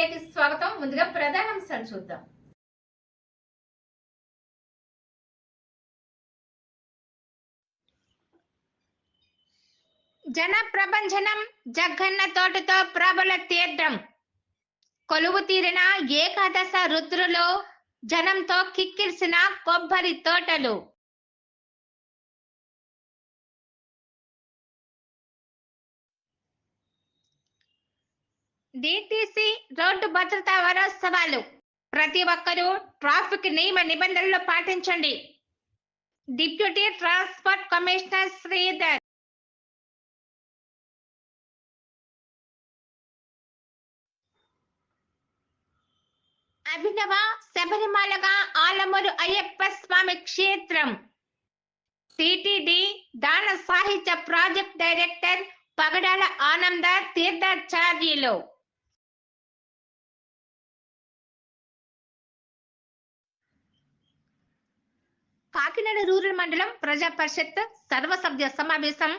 మీడియాకి స్వాగతం. ముందుగా ప్రధానాంశాలు చూద్దాం. జన ప్రభంజనం జగ్గన్న తోటతో ప్రబల తీర్థం. కొలువు తీరిన ఏకాదశ రుద్రులో జనంతో కిక్కిరిసిన కొబ్బరి తోటలు. డిటిసి రోడ్డు భద్రతా వారోత్సవాలు. ప్రతి ఒక్కరూ ట్రాఫిక్ నియమ నిబంధనలు పాటించండి. Deputy transport commissioner Sridhar. అభినవ శబరిమలగా ఆలమూరు అయ్యప్ప స్వామి క్షేత్రం. టిటిడి దాన సాహిత్య ప్రాజెక్ట్ డైరెక్టర్ పగడాల ఆనంద తీర్థాచార్యులు. కాకినాడ రూరల్ మండలం ప్రజా పరిషత్ సర్వసభ్య సమావేశం